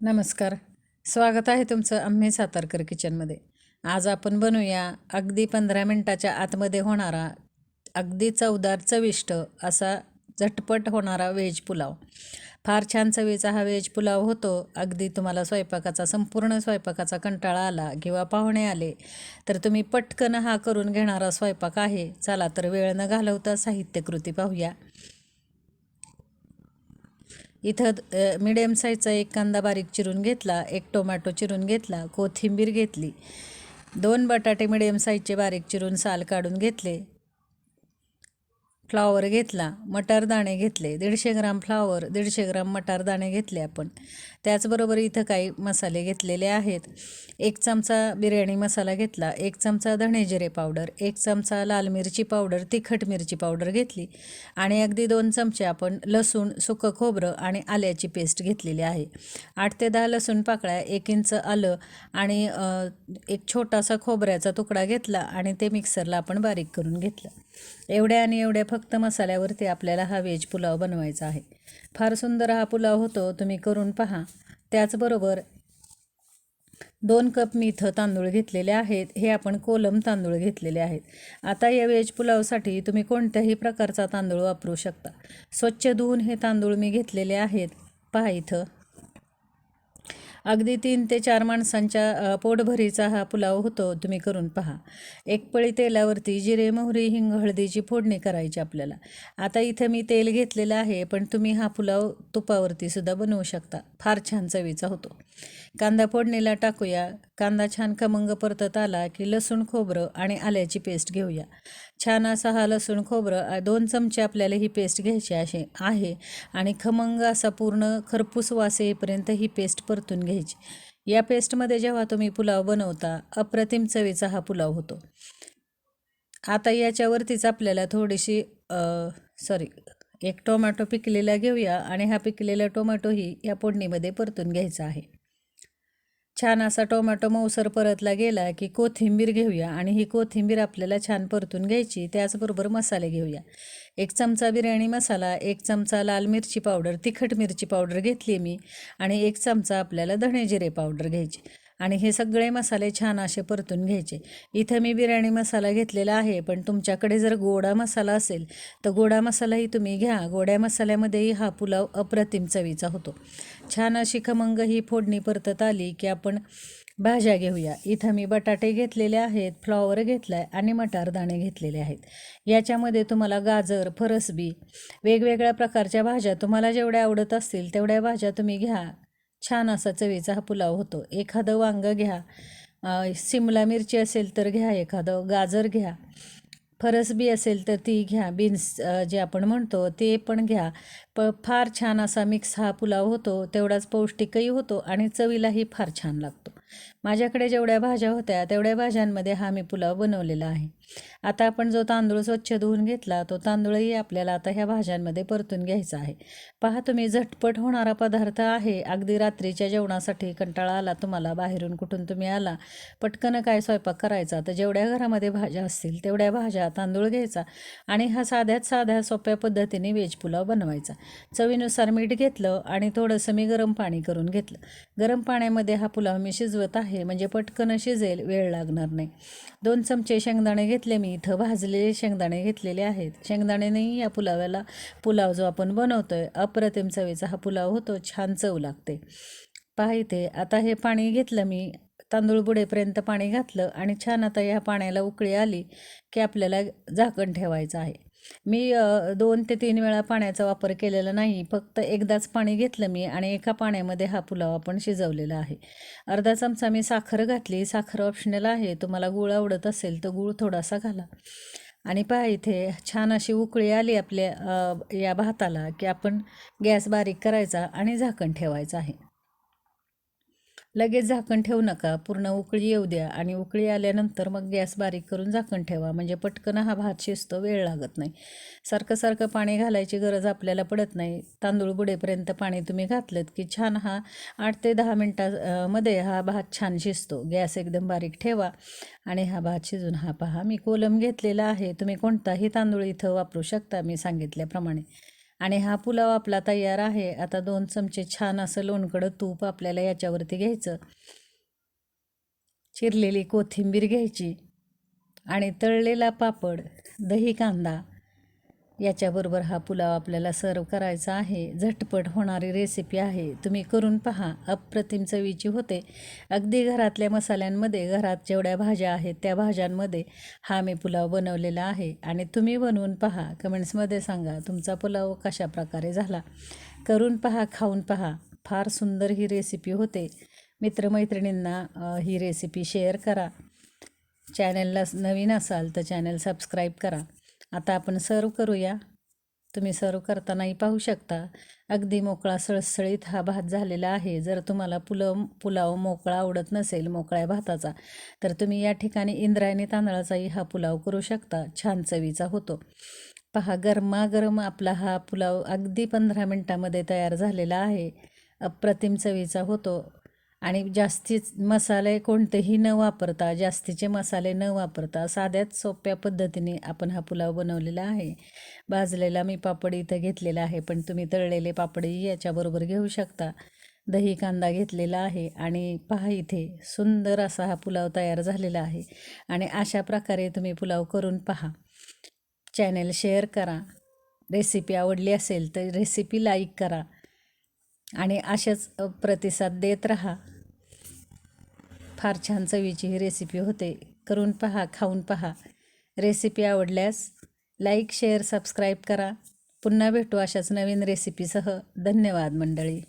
नमस्कार. स्वागत आहे तुमचं आम्ही सातारकर किचनमध्ये. आज आपण बनवूया अगदी पंधरा मिनटाच्या आतमध्ये होणारा अगदी चवदार चविष्ट असा झटपट होणारा व्हेज पुलाव. फार छान चवीचा हा व्हेज पुलाव होतो. अगदी तुम्हाला स्वयंपाकाचा संपूर्ण स्वयंपाकाचा कंटाळा आला किंवा पाहुणे आले तर तुम्ही पटकन हा करून घेणारा स्वयंपाक आहे. चला तर वेळ न घालवता साहित्यकृती पाहूया. इथं मिडियम साईजचा एक कांदा बारीक चिरून घेतला एक टोमॅटो चिरून घेतला कोथिंबीर घेतली. दोन बटाटे मिडियम साईजचे बारीक चिरून साल काढून घेतले. फ्लावर घेतला मटार दाणे घेतले दीडशे ग्राम फ्लावर दीडशे ग्राम मटार दाणे घेतले आपण. त्याचबरोबर इथं काही मसाले घेतलेले आहेत. एक चमचा बिर्याणी मसाला घेतला एक चमचा धणे जिरे पावडर एक चमचा लाल मिरची पावडर तिखट मिरची पावडर घेतली आणि अगदी दोन चमचे आपण लसूण सुकं खोबरं आणि आल्याची पेस्ट घेतलेली आहे. आठ ते दहा लसूण पाकळ्या एक इंच आलं आणि एक छोटासा खोबऱ्याचा तुकडा घेतला आणि ते मिक्सरला आपण बारीक करून घेतलं. एवढ्या आणि एवढ्या फक्त फक्त मसाल्यावरती आपल्याला हा व्हेज पुलाव बनवायचा आहे. फार सुंदर हा पुलाव होतो तुम्ही करून पहा. त्याचबरोबर दोन कप मी इथं तांदूळ घेतलेले आहेत हे आपण कोलम तांदूळ घेतलेले आहेत. आता या व्हेज पुलावसाठी तुम्ही कोणत्याही प्रकारचा तांदूळ वापरू शकता. स्वच्छ धुवून हे तांदूळ मी घेतलेले आहेत. पहा इथं. अगदी तीन ते चार माणसांच्या पोटभरीचा हा पुलाव होतो तुम्ही करून पहा. एक पळी तेलावरती जिरे मोहरी हिंग हळदीची फोडणी करायची आपल्याला. आता इथं मी तेल घेतलेलं आहे पण तुम्ही हा पुलाव तुपावरती सुद्धा बनवू शकता. फार छान चवीचा होतो. कांदा फोडणीला टाकूया. कांदा छान खमंग परतत आला की लसूण खोबरं आणि आल्याची पेस्ट घेऊया. छान असा हा लसूण खोबरं दोन चमचे आपल्याला ही पेस्ट घ्यायची असे आहे आणि खमंग असा पूर्ण खरपूस वास येईपर्यंत ही पेस्ट परतून घ्यायची. या पेस्टमध्ये जेव्हा तुम्ही पुलाव बनवता अप्रतिम चवीचा हा पुलाव होतो. आता याच्यावरतीच आपल्याला थोडीशी सॉरी एक टोमॅटो पिकलेला घेऊया आणि हा पिकलेला टोमॅटोही या फोडणीमध्ये परतून घ्यायचा आहे. छान असा टोमॅटो मऊसर परतला गेला की कोथिंबीर घेऊया आणि ही कोथिंबीर आपल्याला छान परतून घ्यायची. त्याचबरोबर मसाले घेऊया. एक चमचा बिर्याणी मसाला एक चमचा लाल मिरची पावडर तिखट मिरची पावडर घेतली मी आणि एक चमचा आपल्याला धणे जिरे पावडर घ्यायची. आणि हे सगळे मसाले छान असे परतून घ्यायचे. इथं मी बिर्याणी मसाला घेतलेला आहे पण तुमच्याकडे जर गोडा मसाला असेल तर गोडा मसालाही तुम्ही घ्या. गोड्या मसाल्यामध्येही हा पुलाव अप्रतिम चवीचा होतो. छान अशी खमंग ही फोडणी परतत आली की आपण भाज्या घेऊया. इथं मी बटाटे घेतलेले आहेत फ्लॉवर घेतला आहे आणि मटार दाणे घेतलेले आहेत. याच्यामध्ये तुम्हाला गाजर फरसबी वेगवेगळ्या प्रकारच्या भाज्या तुम्हाला जेवढ्या आवडत असतील तेवढ्या भाज्या तुम्ही घ्या. छान असा चवीचा हा पुलाव होतो. एखादं वांगं घ्या सिमला मिरची असेल तर घ्या एखादं गाजर घ्या फरसबी असेल तर ती घ्या बीन्स जे आपण म्हणतो ते पण घ्या. प फार छान असा मिक्स हा पुलाव होतो तेवढाच पौष्टिकही होतो आणि चवीलाही फार छान लागतो. माझ्याकडे जेवढ्या भाज्या होत्या तेवढ्या भाज्यांमध्ये हा मी पुलाव बनवलेला आहे. आता आपण जो तांदूळ स्वच्छ धुवून घेतला तो तांदूळही आपल्याला आता ह्या भाज्यांमध्ये परतून घ्यायचा आहे. पहा तुम्ही झटपट होणारा पदार्थ आहे. अगदी रात्रीच्या जेवणासाठी कंटाळा आला तुम्हाला बाहेरून कुठून तुम्ही आला पटकन काय स्वयंपाक करायचा? तर जेवढ्या घरामध्ये भाज्या असतील तेवढ्या भाज्या तांदूळ घ्यायचा आणि हा साध्यात साध्या सोप्या पद्धतीने वेज पुलाव बनवायचा. चवीनुसार मीठ घेतलं आणि थोडंसं मी गरम पाणी करून घेतलं. गरम पाण्यामध्ये हा पुलाव मी शिजवत आहे. म्हणजे पटकन शिजेल वेळ लागणार नाही. दोन चमचे शेंगदाणे घेतले मी. इथं भाजलेले शेंगदाणे घेतलेले आहेत. शेंगदाणेनेही या पुलाव्याला पुलाव जो आपण बनवतो आहे अप्रतिम चवीचा हा पुलाव होतो. छान चव लागते. पहा इथे आता हे पाणी घेतलं मी. तांदूळ बुडेपर्यंत पाणी घातलं आणि छान आता ह्या पाण्याला उकळी आली की आपल्याला झाकण ठेवायचं आहे. मी दोन ते तीन वेळा पाण्याचा वापर केलेला नाही फक्त एकदाच पाणी घेतलं मी आणि एका पाण्यामध्ये हा पुलाव आपण शिजवलेला आहे. अर्धा चमचा मी साखर घातली साखर ऑप्शनल आहे तुम्हाला गूळ आवडत असेल तर गूळ थोडासा घाला. आणि पहा इथे छान अशी उकळी आली आपल्या या भाताला की आपण गॅस बारीक करायचा आणि झाकण ठेवायचं आहे. लगेच झाकण ठेवू नका. पूर्ण उकळी येऊ द्या. आणि उकळी आल्यानंतर मग गॅस बारीक करून झाकण ठेवा. म्हणजे पटकन हा भात शिजतो वेळ लागत नाही. सारखं सारखं पाणी घालायची गरज आपल्याला पडत नाही. तांदूळ बुडेपर्यंत पाणी तुम्ही घातलं की छान हा आठ ते दहा मिनटामध्ये हा भात छान शिजतो. गॅस एकदम बारीक ठेवा आणि हा भात शिजून हा पहा. मी कोलम घेतलेला आहे. तुम्ही कोणताही तांदूळ इथं वापरू शकता मी सांगितल्याप्रमाणे. आणि हा पुलाव आपला तयार आहे. आता दोन चमचे छान असं लोणकडं तूप आपल्याला याच्यावरती घ्यायचं. चिरलेली कोथिंबीर घ्यायची आणि तळलेला पापड दही कांदा याच्याबरोबर हा पुलाव आपल्याला सर्व करायचा आहे. झटपट होणारी रेसिपी आहे. तुम्ही करून पहा. अप्रतिम चवीची होते. अगदी घरातल्या मसाल्यांमध्ये घरात जेवढ्या भाज्या आहेत त्या भाज्यांमध्ये हा मी पुलाव बनवलेला आहे. आणि तुम्ही बनवून पहा. कमेंट्समध्ये सांगा तुमचा पुलाव कशा प्रकारे झाला? करून पहा खाऊन पहा. फार सुंदर ही रेसिपी होते. मित्रमैत्रिणींना ही रेसिपी शेअर करा. चॅनलला नवीन असाल तर चॅनल सबस्क्राईब करा. आता आपण सर्व करूया. तुम्ही सर्व करतानाही पाहू शकता. अगदी मोकळा सळसळीत हा भात झालेला आहे. जर तुम्हाला पुलं पुलाव मोकळा आवडत नसेल मोकळ्या भाताचा तर तुम्ही या ठिकाणी इंद्रायणी तांदळाचाही हा पुलाव करू शकता. छान चवीचा होतो. पहा गरमागरम आपला हा पुलाव अगदी पंधरा मिनटामध्ये तयार झालेला आहे. अप्रतिम चवीचा होतो. आणि जास्तीच मसाले कोणतेही न वापरता जास्तीचे मसाले न वापरता साध्याच सोप्या पद्धतीने आपण हा पुलाव बनवलेला आहे. भाजलेला मी पापड इथं घेतलेला आहे पण तुम्ही तळलेले पापडही याच्याबरोबर घेऊ शकता. दही कांदा घेतलेला आहे आणि पहा इथे सुंदर असा हा पुलाव तयार झालेला आहे. आणि अशा प्रकारे तुम्ही पुलाव करून पहा. चॅनेल शेअर करा. रेसिपी आवडली असेल तर रेसिपी लाईक करा. आणि अशाच प्रतिसाद देत राहा. फार छान चवीची ही रेसिपी होते. करून पहा खाऊन पहा. रेसिपी आवडल्यास लाईक शेअर सबस्क्राईब करा. पुन्हा भेटू अशाच नवीन रेसिपीसह धन्यवाद मंडळी.